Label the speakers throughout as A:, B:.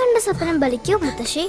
A: കണ്ട സ്വപ്നം ബലിക്കോ മുത്തശ്ശി?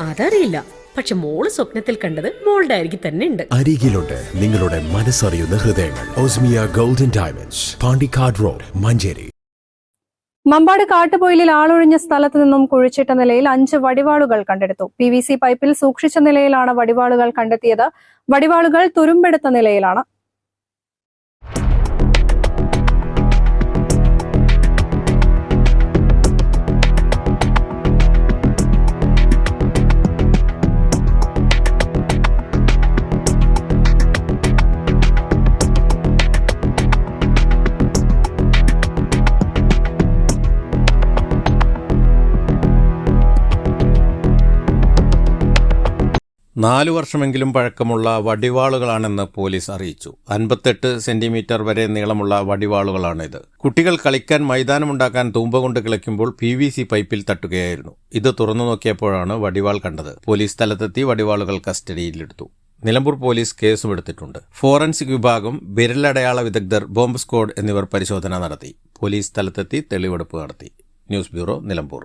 B: അതറിയില്ല. പക്ഷെ മോൾ സ്വപ്നത്തിൽ കണ്ടത് മോളുടെ അരികിൽ തന്നെ ഉണ്ട്.
C: അരികിലുണ്ട് നിങ്ങളുടെ മനസ്സറിയുന്ന ഹൃദയങ്ങൾ. Osmia golden diamonds Pandikkad road Manjeri.
D: Mampad കാട്ടുപൊയിലിൽ ആളൊഴിഞ്ഞ സ്ഥലത്ത് നിന്നും കുഴിച്ചിട്ട നിലയിൽ അഞ്ച് വടിവാളുകൾ കണ്ടെടുത്തു. പി വി സി പൈപ്പിൽ സൂക്ഷിച്ച നിലയിലാണ് വടിവാളുകൾ കണ്ടെത്തിയത്. വടിവാളുകൾ തുരുമ്പെടുത്ത നിലയിലാണ്.
E: നാലു വർഷമെങ്കിലും പഴക്കമുള്ള വടിവാളുകളാണെന്ന് പോലീസ് അറിയിച്ചു. അൻപത്തെട്ട് സെന്റിമീറ്റർ വരെ നീളമുള്ള വടിവാളുകളാണിത്. കുട്ടികൾ കളിക്കാൻ മൈതാനമുണ്ടാക്കാൻ തൂമ്പ കൊണ്ട് കിളയ്ക്കുമ്പോൾ പി വി സി പൈപ്പിൽ തട്ടുകയായിരുന്നു. ഇത് തുറന്നു നോക്കിയപ്പോഴാണ് വടിവാൾ കണ്ടത്. പോലീസ് സ്ഥലത്തെത്തി വടിവാളുകൾ കസ്റ്റഡിയിലെടുത്തു. നിലമ്പൂർ പോലീസ് കേസും എടുത്തിട്ടുണ്ട്. ഫോറൻസിക് വിഭാഗം വിരലടയാള വിദഗ്ധർ ബോംബ് സ്ക്വാഡ് എന്നിവർ പരിശോധന നടത്തി. പോലീസ് സ്ഥലത്തെത്തി തെളിവെടുപ്പ് നടത്തി. News bureau Nilambur.